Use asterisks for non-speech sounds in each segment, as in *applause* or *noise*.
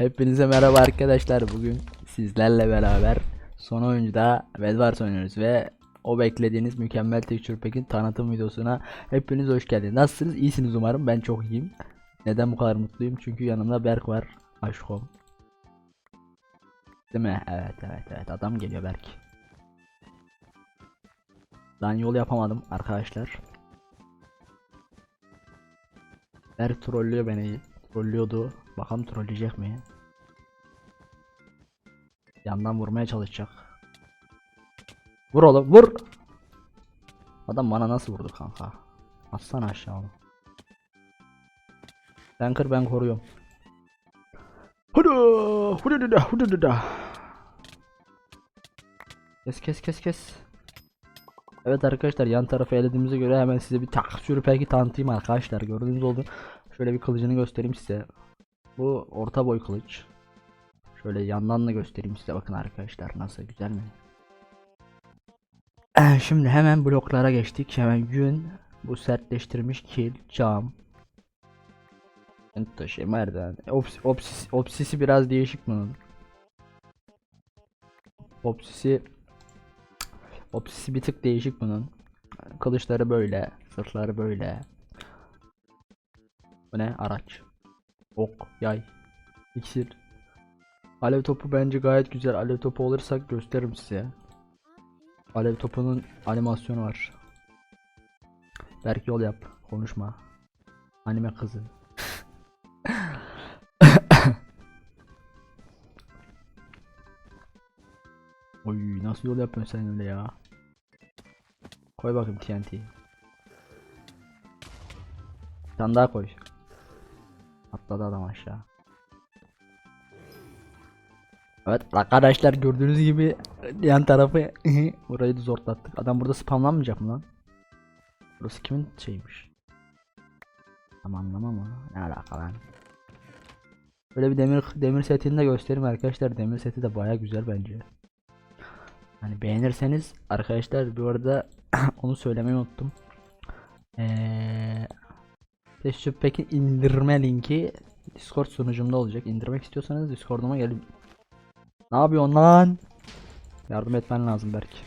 Hepinize merhaba arkadaşlar. Bugün sizlerle beraber son oyuncuda Bedwars oynuyoruz ve o beklediğiniz mükemmel Texture Pack'in tanıtım videosuna hepiniz hoş geldiniz. Nasılsınız? İyisiniz umarım. Ben çok iyiyim. Neden bu kadar mutluyum? Çünkü yanımda Berk var. Aşkom. Değil mi? Evet evet evet. Adam geliyor Berk. Lan yol yapamadım arkadaşlar. Berk trollüyor beni. Trollüyordu. Bakalım trolleyecek mi? Yandan vurmaya çalışacak. Vur oğlum vur. Adam bana nasıl vurdu kanka? Atsana aşağı onu. Sen kır ben koruyorum. Hudu, hudu da, hudu da. Kes kes kes kes. Evet arkadaşlar yan tarafı elediğimize göre hemen size bir tak sürpeki tanıtayım arkadaşlar. Gördüğünüz oldu. Şöyle bir kılıcını göstereyim size. Bu orta boy kılıç. Şöyle yandan da göstereyim size bakın arkadaşlar nasıl güzel mi? Eh, Şimdi hemen bloklara geçtik. Hemen gün bu sertleştirilmiş kil, cam. Taşı, merdiven. Ops, opsis, opsisi biraz değişik bunun. Opsisi Opsisi bir tık değişik bunun. Kılıçları böyle, sırtları böyle. Bu ne? Araç. Ok, yay, iksir. Alev topu bence gayet güzel. Alev topu olursak gösteririm size. Alev topunun animasyonu var. Belki yol yap. Konuşma. Anime kızı. *laughs* Oy nasıl yol yapıyorsun sen öyle ya? Koy bakayım TNT. Tane daha koy. Atladı adam aşağı. Evet arkadaşlar gördüğünüz gibi yan tarafı *laughs* burayı da zorlattık. Adam burada spamlanmayacak mı lan? Burası kimin şeymiş? Tam anlamam ama ne alaka lan? Böyle bir demir demir setini de göstereyim arkadaşlar. Demir seti de baya güzel bence. Hani beğenirseniz arkadaşlar bu arada *clears throat* onu söylemeyi unuttum. Eee Texture Pack'in indirme linki Discord sunucumda olacak. İndirmek istiyorsanız Discord'uma gelin. Ne yapıyorsun lan? Yardım etmen lazım belki.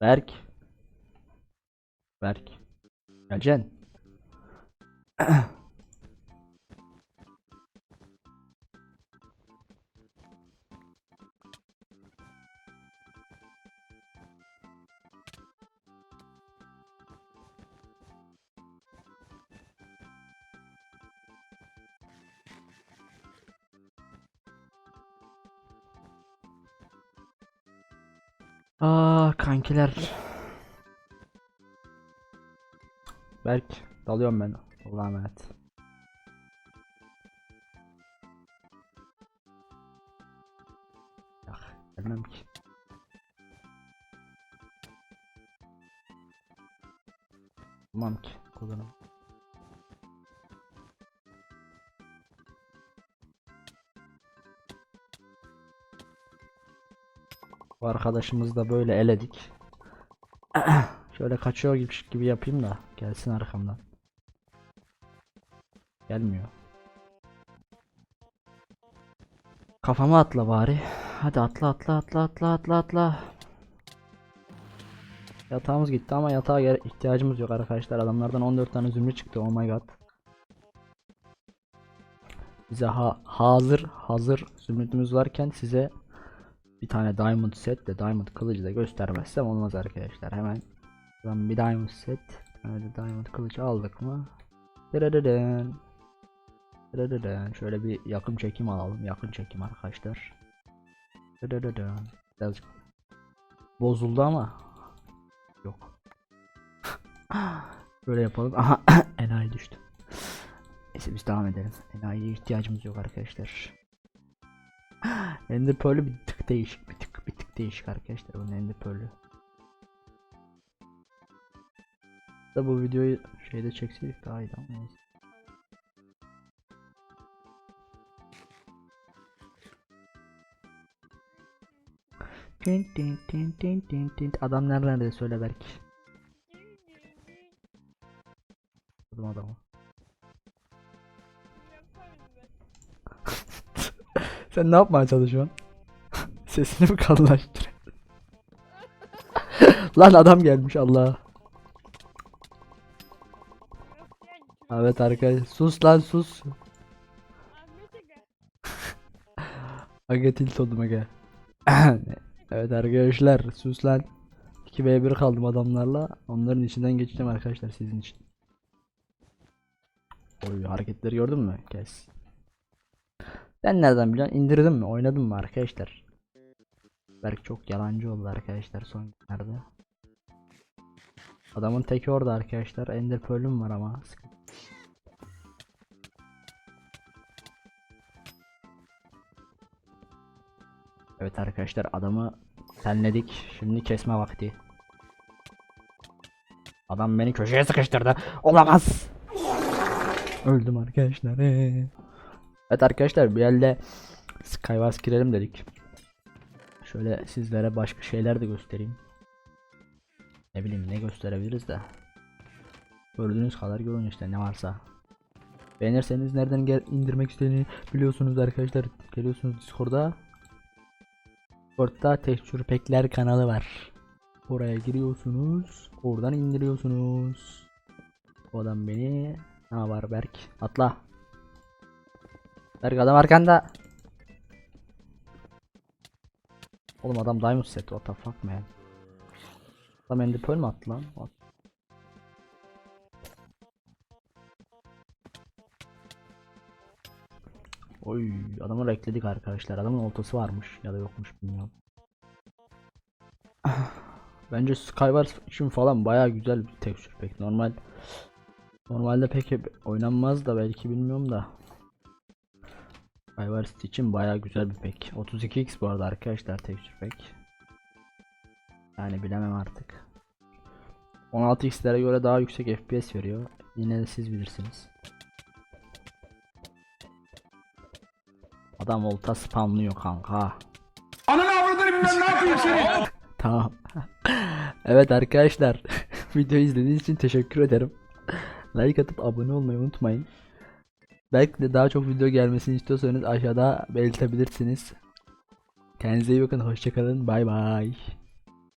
Berk. Berk. Geleceksin. Aa *clears throat* kankiler. Berk dalıyorum ben. Allah'a emanet. Ya gelmem ki. Tamam ki kullanım. Bu arkadaşımızı da böyle eledik. *clears throat* Şöyle kaçıyor gibi, yapayım da gelsin arkamdan. Gelmiyor. Kafama atla bari. Hadi atla atla atla atla atla atla. Yatağımız gitti ama yatağa ihtiyacımız yok arkadaşlar. Adamlardan 14 tane zümrüt çıktı. Oh my god. Bize ha hazır hazır zümrütümüz varken size bir tane diamond set de diamond kılıcı da göstermezsem olmaz arkadaşlar. Hemen bir diamond set, bir diamond kılıç aldık mı? Dırırırın. Dırırırın. Şöyle bir yakın çekim alalım. Yakın çekim arkadaşlar. Dırırırın. Birazcık bozuldu ama yok. *laughs* Böyle yapalım. Aha *coughs* enayi düştü. Neyse biz devam edelim. Enayiye ihtiyacımız yok arkadaşlar. *gasps* Ender Pearl'ü bir tık değişik, bir tık bir tık değişik arkadaşlar. Bunun Ender Pearl'ü. da bu videoyu şeyde çekseydik daha iyiydi ama neyse. Tin tin tin tin tin tin. Adam nerede söyle belki. Buldum adamı. *laughs* Sen ne yapmaya çalışıyorsun? *laughs* Sesini mi kalınlaştırıyorsun? *laughs* Lan adam gelmiş Allah. Evet arkadaş sus lan sus. Aga tilt oldum aga. Evet arkadaşlar sus lan. 2v1 kaldım adamlarla. Onların içinden geçeceğim arkadaşlar sizin için. Oy hareketleri gördün mü? Kes. Sen nereden biliyorsun? İndirdin mi? Oynadın mı arkadaşlar? Belki çok yalancı oldu arkadaşlar son günlerde. Adamın teki orada arkadaşlar. Ender Pearl'üm var ama. sıkıntı. Evet arkadaşlar adamı senledik. Şimdi kesme vakti. Adam beni köşeye sıkıştırdı. Olamaz. Öldüm arkadaşlar. ee. Evet arkadaşlar bir elde Skywars girelim dedik. Şöyle sizlere başka şeyler de göstereyim. Ne bileyim ne gösterebiliriz de. Gördüğünüz kadar görün işte ne varsa. Beğenirseniz nereden indirmek istediğini biliyorsunuz arkadaşlar. Geliyorsunuz Discord'a. Discord'da Texture Pack'ler kanalı var. Oraya giriyorsunuz. Oradan indiriyorsunuz. O adam beni ne var Berk? Atla. Berk adam arkanda. Oğlum adam diamond set what the fuck man. Adam ender pearl mi attı lan? What? Oy adamı rekledik arkadaşlar. Adamın oltası varmış ya da yokmuş bilmiyorum. *sighs* Bence Skywars için falan baya güzel bir texture pack. Normal normalde pek oynanmaz da belki bilmiyorum da. Skywars için baya güzel bir pack. 32x bu arada arkadaşlar texture pack. Yani bilemem artık. 16x'lere göre daha yüksek FPS veriyor. Yine de siz bilirsiniz. Adam olta spamlıyor kanka. Ananı avradını bilmem ne yapayım seni. *laughs* Tamam. evet arkadaşlar. *laughs* Videoyu izlediğiniz için teşekkür ederim. Like atıp abone olmayı unutmayın. Belki de daha çok video gelmesini istiyorsanız aşağıda belirtebilirsiniz. Kendinize iyi bakın. Hoşçakalın. Bay bay.